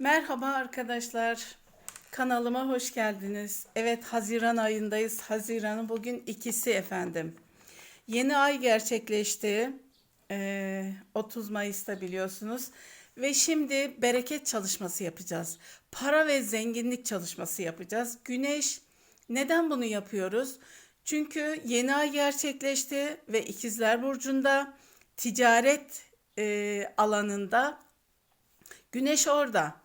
Merhaba arkadaşlar. Kanalıma hoş geldiniz. Evet Haziran ayındayız. Haziran'ın bugün ikisi efendim. Yeni ay gerçekleşti. Ee, 30 Mayıs'ta biliyorsunuz. Ve şimdi bereket çalışması yapacağız. Para ve zenginlik çalışması yapacağız. Güneş neden bunu yapıyoruz? Çünkü yeni ay gerçekleşti ve İkizler Burcu'nda ticaret e, alanında Güneş orada.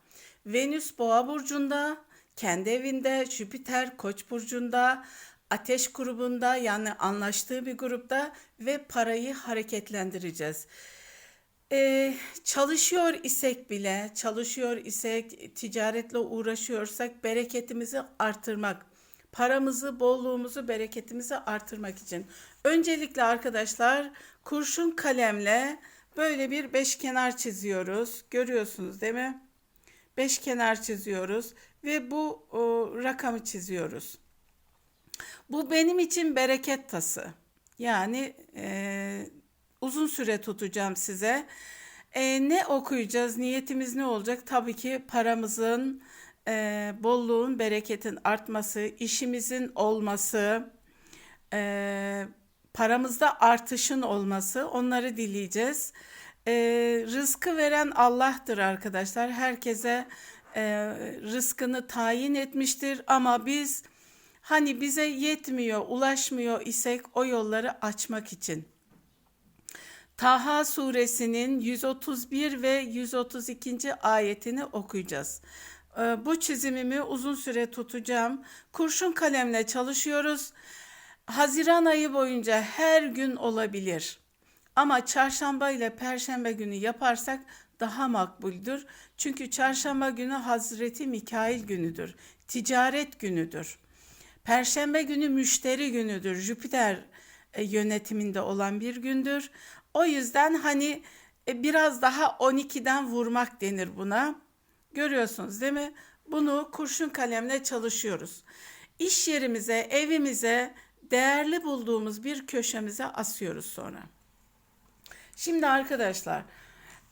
Venüs Boğa burcunda, kendi evinde, Jüpiter Koç burcunda, Ateş grubunda yani anlaştığı bir grupta ve parayı hareketlendireceğiz. Ee, çalışıyor isek bile, çalışıyor isek, ticaretle uğraşıyorsak bereketimizi artırmak, paramızı, bolluğumuzu, bereketimizi artırmak için. Öncelikle arkadaşlar kurşun kalemle böyle bir beşkenar çiziyoruz. Görüyorsunuz değil mi? Beşkenar çiziyoruz ve bu o, rakamı çiziyoruz. Bu benim için bereket tası. Yani e, uzun süre tutacağım size. E, ne okuyacağız? Niyetimiz ne olacak? Tabii ki paramızın, e, bolluğun, bereketin artması, işimizin olması, e, paramızda artışın olması. Onları dileyeceğiz. E, rızkı veren Allah'tır arkadaşlar. Herkese e, rızkını tayin etmiştir ama biz hani bize yetmiyor, ulaşmıyor isek o yolları açmak için. Taha suresinin 131 ve 132. ayetini okuyacağız. Bu çizimimi uzun süre tutacağım. Kurşun kalemle çalışıyoruz. Haziran ayı boyunca her gün olabilir. Ama çarşamba ile perşembe günü yaparsak daha makbuldür. Çünkü çarşamba günü Hazreti Mikail günüdür. Ticaret günüdür. Perşembe günü müşteri günüdür. Jüpiter e, yönetiminde olan bir gündür. O yüzden hani e, biraz daha 12'den vurmak denir buna. Görüyorsunuz değil mi? Bunu kurşun kalemle çalışıyoruz. İş yerimize, evimize, değerli bulduğumuz bir köşemize asıyoruz sonra. Şimdi arkadaşlar,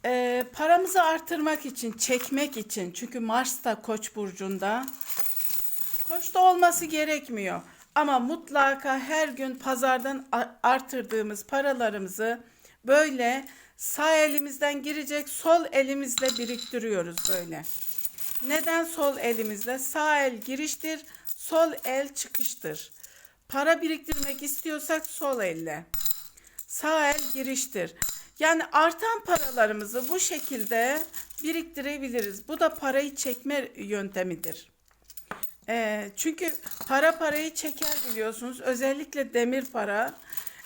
e, paramızı artırmak için, çekmek için, çünkü Mars da Koç burcunda, Koçta olması gerekmiyor. Ama mutlaka her gün pazardan artırdığımız paralarımızı böyle sağ elimizden girecek, sol elimizle biriktiriyoruz böyle. Neden sol elimizle? Sağ el giriştir, sol el çıkıştır. Para biriktirmek istiyorsak sol elle. Sağ el giriştir. Yani artan paralarımızı bu şekilde biriktirebiliriz. Bu da parayı çekme yöntemidir. Ee, çünkü para parayı çeker biliyorsunuz. Özellikle demir para.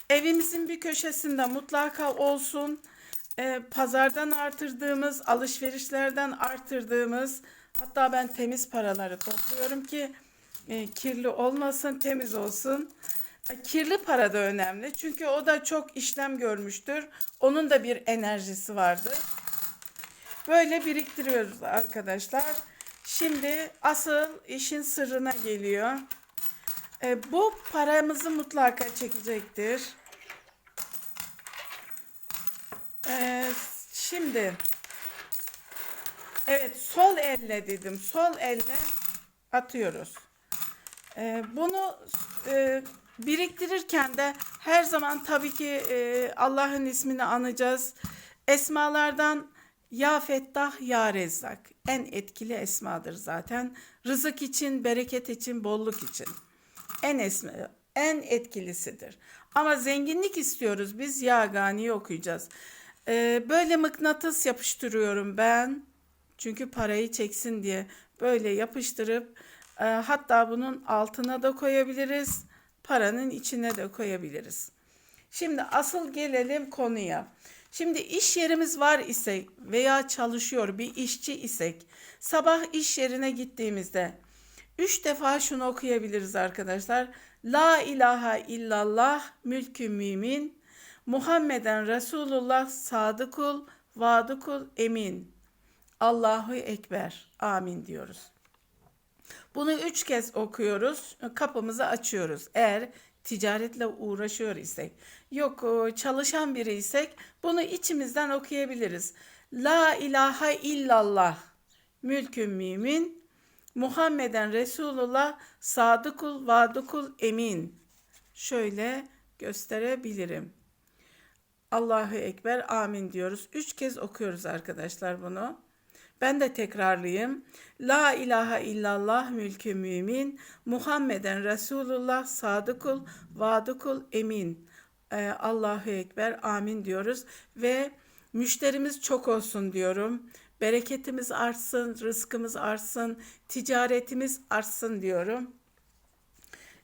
Evimizin bir köşesinde mutlaka olsun. Ee, pazardan artırdığımız, alışverişlerden artırdığımız, hatta ben temiz paraları topluyorum ki e, kirli olmasın, temiz olsun. Kirli para da önemli. Çünkü o da çok işlem görmüştür. Onun da bir enerjisi vardır. Böyle biriktiriyoruz arkadaşlar. Şimdi asıl işin sırrına geliyor. E, bu paramızı mutlaka çekecektir. E, şimdi evet sol elle dedim. Sol elle atıyoruz. E, bunu e, biriktirirken de her zaman tabii ki e, Allah'ın ismini anacağız. Esmalardan Ya Fettah Ya Rezzak en etkili esmadır zaten. Rızık için, bereket için, bolluk için. En esma, en etkilisidir. Ama zenginlik istiyoruz. Biz Ya Gani'yi okuyacağız. E, böyle mıknatıs yapıştırıyorum ben. Çünkü parayı çeksin diye böyle yapıştırıp e, hatta bunun altına da koyabiliriz. Paranın içine de koyabiliriz. Şimdi asıl gelelim konuya. Şimdi iş yerimiz var ise veya çalışıyor bir işçi isek sabah iş yerine gittiğimizde üç defa şunu okuyabiliriz arkadaşlar. La ilahe illallah mülkü mümin Muhammeden Resulullah sadıkul vadıkul emin. Allahu Ekber. Amin diyoruz. Bunu üç kez okuyoruz. Kapımızı açıyoruz. Eğer ticaretle uğraşıyor isek. Yok o çalışan biri isek bunu içimizden okuyabiliriz. La ilahe illallah. mülkün mümin. Muhammeden Resulullah sadıkul vadukul emin. Şöyle gösterebilirim. Allahu Ekber amin diyoruz. Üç kez okuyoruz arkadaşlar bunu. Ben de tekrarlayayım. La ilahe illallah mülkü mümin. Muhammeden Resulullah sadıkul vadukul emin. Ee, Allahu Ekber amin diyoruz. Ve müşterimiz çok olsun diyorum. Bereketimiz artsın, rızkımız artsın, ticaretimiz artsın diyorum.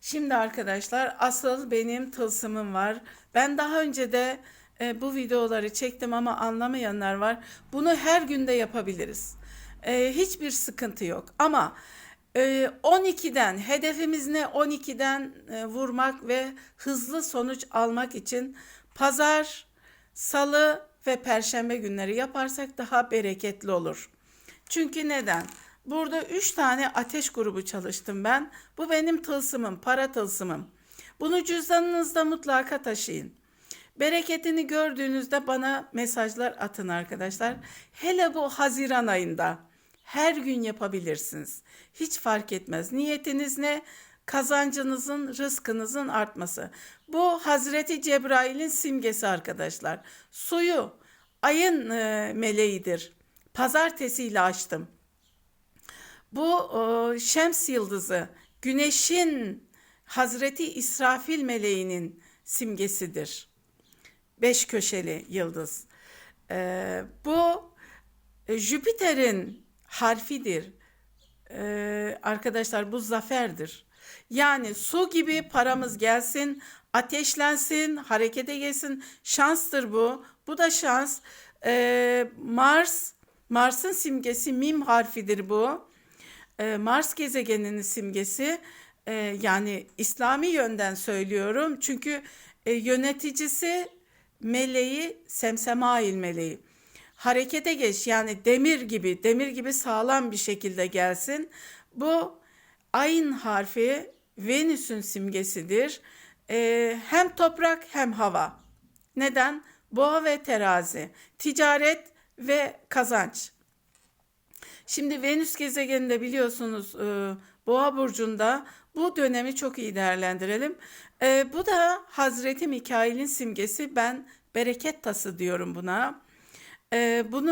Şimdi arkadaşlar asıl benim tılsımım var. Ben daha önce de e, bu videoları çektim ama anlamayanlar var. Bunu her günde yapabiliriz. E, hiçbir sıkıntı yok. Ama e, 12'den hedefimiz ne? 12'den e, vurmak ve hızlı sonuç almak için pazar, salı ve perşembe günleri yaparsak daha bereketli olur. Çünkü neden? Burada üç tane ateş grubu çalıştım ben. Bu benim tılsımım, para tılsımım. Bunu cüzdanınızda mutlaka taşıyın. Bereketini gördüğünüzde bana mesajlar atın arkadaşlar. Hele bu Haziran ayında her gün yapabilirsiniz. Hiç fark etmez. Niyetiniz ne? Kazancınızın, rızkınızın artması. Bu Hazreti Cebrail'in simgesi arkadaşlar. Suyu ayın e, meleğidir. Pazartesiyle açtım. Bu e, Şems yıldızı güneşin Hazreti İsrafil meleğinin simgesidir. Beş köşeli yıldız. E, bu Jüpiter'in harfidir. E, arkadaşlar bu zaferdir. Yani su gibi paramız gelsin, ateşlensin, harekete gelsin. Şanstır bu. Bu da şans. E, Mars, Mars'ın simgesi mim harfidir bu. E, Mars gezegeninin simgesi e, yani İslami yönden söylüyorum. Çünkü e, yöneticisi meleği Semsemail meleği. Harekete geç yani demir gibi demir gibi sağlam bir şekilde gelsin. Bu ayın harfi Venüs'ün simgesidir. E, hem toprak hem hava. Neden? Boğa ve terazi. Ticaret ve kazanç. Şimdi Venüs gezegeninde biliyorsunuz e, Boğa burcunda bu dönemi çok iyi değerlendirelim. E, bu da Hazreti Mikail'in simgesi. Ben bereket tası diyorum buna. E, bunu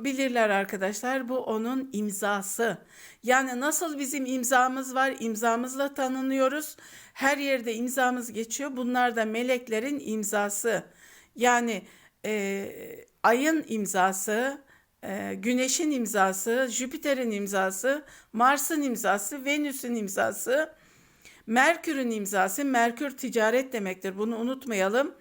e, bilirler arkadaşlar. Bu onun imzası. Yani nasıl bizim imzamız var, imzamızla tanınıyoruz. Her yerde imzamız geçiyor. Bunlar da meleklerin imzası. Yani e, ayın imzası, e, Güneş'in imzası, Jüpiter'in imzası, Mars'ın imzası, Venüs'ün imzası, Merkür'ün imzası. Merkür ticaret demektir. Bunu unutmayalım.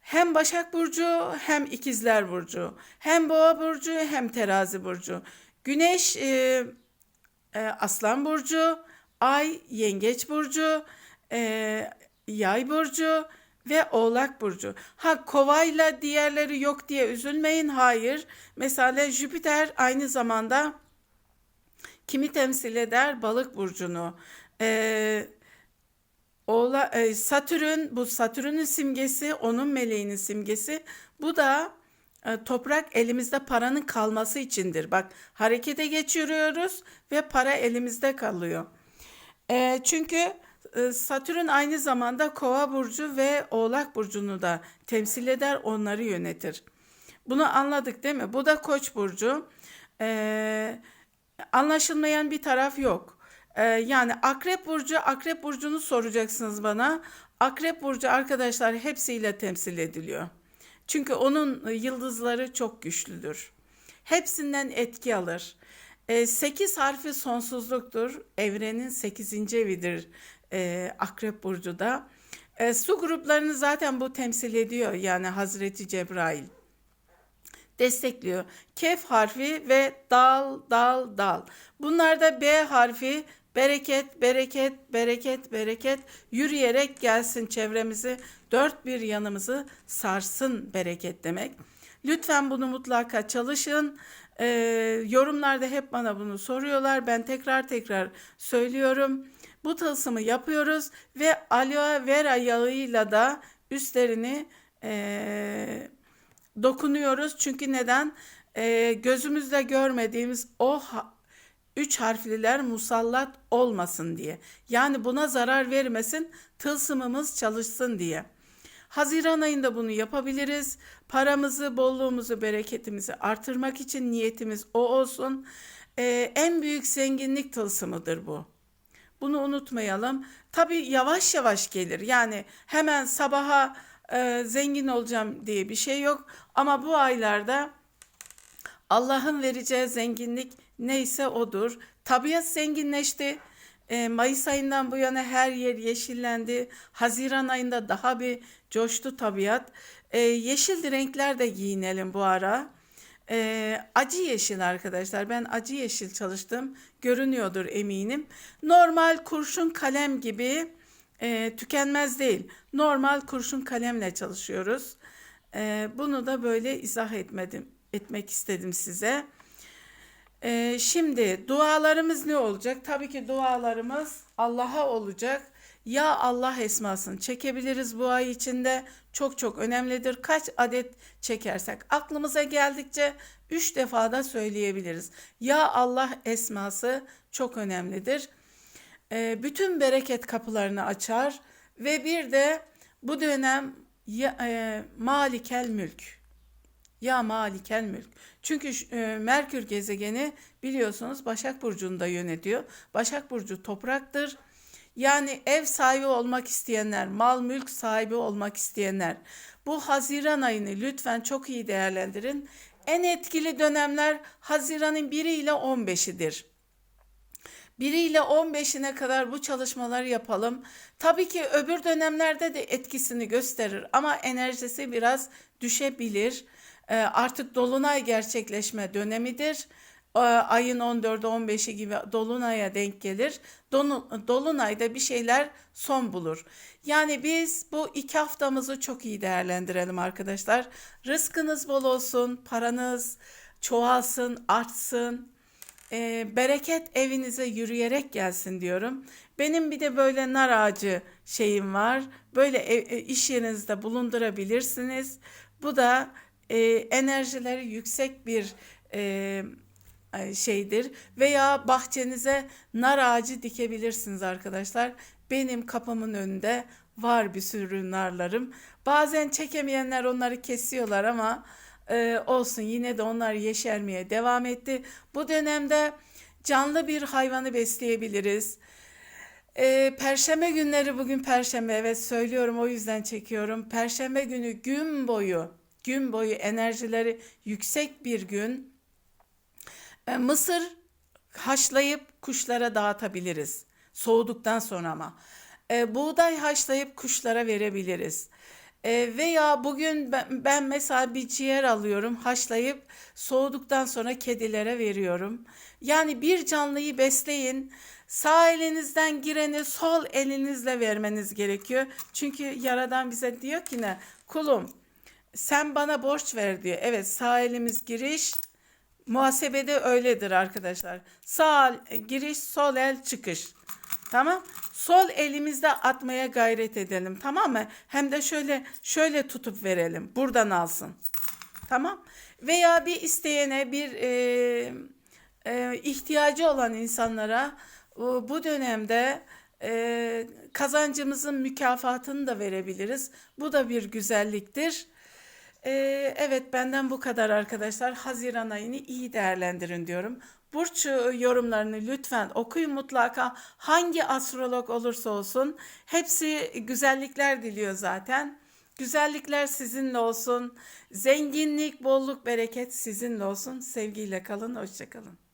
Hem Başak Burcu hem İkizler Burcu. Hem Boğa Burcu hem Terazi Burcu. Güneş e, e, Aslan Burcu, Ay Yengeç Burcu, e, Yay Burcu, ve Oğlak Burcu. Ha kovayla diğerleri yok diye üzülmeyin. Hayır. Mesela Jüpiter aynı zamanda kimi temsil eder? Balık Burcu'nu. Ee, Oğla, e, Satürn bu Satürn'ün simgesi, onun meleğinin simgesi. Bu da e, toprak elimizde paranın kalması içindir. Bak harekete geçiriyoruz ve para elimizde kalıyor. E, çünkü ee, Satürn aynı zamanda Kova burcu ve Oğlak burcunu da temsil eder, onları yönetir. Bunu anladık değil mi? Bu da Koç burcu. Ee, anlaşılmayan bir taraf yok. Ee, yani Akrep burcu, Akrep burcunu soracaksınız bana. Akrep burcu arkadaşlar hepsiyle temsil ediliyor. Çünkü onun yıldızları çok güçlüdür. Hepsinden etki alır. 8 harfi sonsuzluktur. Evrenin 8. evidir e, Akrep Burcu da. E, su gruplarını zaten bu temsil ediyor yani Hazreti Cebrail. Destekliyor. Kef harfi ve dal, dal, dal. Bunlar da B harfi bereket, bereket, bereket, bereket yürüyerek gelsin çevremizi, dört bir yanımızı sarsın bereket demek. Lütfen bunu mutlaka çalışın. Ee, yorumlarda hep bana bunu soruyorlar. Ben tekrar tekrar söylüyorum. Bu tılsımı yapıyoruz ve aloe vera yağıyla da üstlerini e, dokunuyoruz. Çünkü neden? e, gözümüzle görmediğimiz o üç harfliler musallat olmasın diye. Yani buna zarar vermesin, tılsımımız çalışsın diye. Haziran ayında bunu yapabiliriz. Paramızı, bolluğumuzu, bereketimizi artırmak için niyetimiz o olsun. Ee, en büyük zenginlik tılsımıdır bu. Bunu unutmayalım. Tabii yavaş yavaş gelir. Yani hemen sabaha e, zengin olacağım diye bir şey yok. Ama bu aylarda Allah'ın vereceği zenginlik neyse odur. Tabiat zenginleşti. E, Mayıs ayından bu yana her yer yeşillendi. Haziran ayında daha bir coştu tabiat. E, yeşil renkler de giyinelim bu ara. E, acı yeşil arkadaşlar. Ben acı yeşil çalıştım. Görünüyordur eminim. Normal kurşun kalem gibi e, tükenmez değil. Normal kurşun kalemle çalışıyoruz. E, bunu da böyle izah etmedim, etmek istedim size. Ee, şimdi dualarımız ne olacak? Tabii ki dualarımız Allah'a olacak. Ya Allah esmasını çekebiliriz bu ay içinde. Çok çok önemlidir. Kaç adet çekersek aklımıza geldikçe üç defa da söyleyebiliriz. Ya Allah esması çok önemlidir. Ee, bütün bereket kapılarını açar ve bir de bu dönem ya, e, Malikel Mülk. Ya malikel mülk. Çünkü e, Merkür gezegeni biliyorsunuz Başak Burcu'nda yönetiyor. Başak Burcu topraktır. Yani ev sahibi olmak isteyenler, mal mülk sahibi olmak isteyenler bu Haziran ayını lütfen çok iyi değerlendirin. En etkili dönemler Haziran'ın 1'i ile 15'idir. 1 ile 15'ine kadar bu çalışmaları yapalım. Tabii ki öbür dönemlerde de etkisini gösterir ama enerjisi biraz düşebilir. Ee, artık dolunay gerçekleşme dönemidir. Ee, ayın 14'ü 15'i gibi dolunaya denk gelir. Dolunayda bir şeyler son bulur. Yani biz bu iki haftamızı çok iyi değerlendirelim arkadaşlar. Rızkınız bol olsun, paranız çoğalsın, artsın. Ee, bereket evinize yürüyerek gelsin diyorum. Benim bir de böyle nar ağacı şeyim var. Böyle ev- e, iş yerinizde bulundurabilirsiniz. Bu da e, enerjileri yüksek bir e, şeydir. Veya bahçenize nar ağacı dikebilirsiniz arkadaşlar. Benim kapımın önünde var bir sürü narlarım. Bazen çekemeyenler onları kesiyorlar ama e, olsun yine de onlar yeşermeye devam etti. Bu dönemde canlı bir hayvanı besleyebiliriz. E, Perşembe günleri bugün Perşembe evet söylüyorum o yüzden çekiyorum. Perşembe günü gün boyu gün boyu enerjileri yüksek bir gün. E, mısır haşlayıp kuşlara dağıtabiliriz. Soğuduktan sonra ama. E, buğday haşlayıp kuşlara verebiliriz. E, veya bugün ben, ben mesela bir ciğer alıyorum, haşlayıp soğuduktan sonra kedilere veriyorum. Yani bir canlıyı besleyin. Sağ elinizden gireni sol elinizle vermeniz gerekiyor. Çünkü Yaradan bize diyor ki ne? Kulum sen bana borç ver diyor. Evet sağ elimiz giriş, Muhasebede öyledir arkadaşlar. Sağ giriş, sol el çıkış. Tamam? Sol elimizde atmaya gayret edelim. Tamam mı? Hem de şöyle şöyle tutup verelim. Buradan alsın. Tamam? Veya bir isteyene, bir e, e, ihtiyacı olan insanlara bu dönemde e, kazancımızın mükafatını da verebiliriz. Bu da bir güzelliktir. Ee, evet benden bu kadar arkadaşlar. Haziran ayını iyi değerlendirin diyorum. Burç yorumlarını lütfen okuyun mutlaka. Hangi astrolog olursa olsun hepsi güzellikler diliyor zaten. Güzellikler sizinle olsun. Zenginlik, bolluk, bereket sizinle olsun. Sevgiyle kalın, hoşça kalın.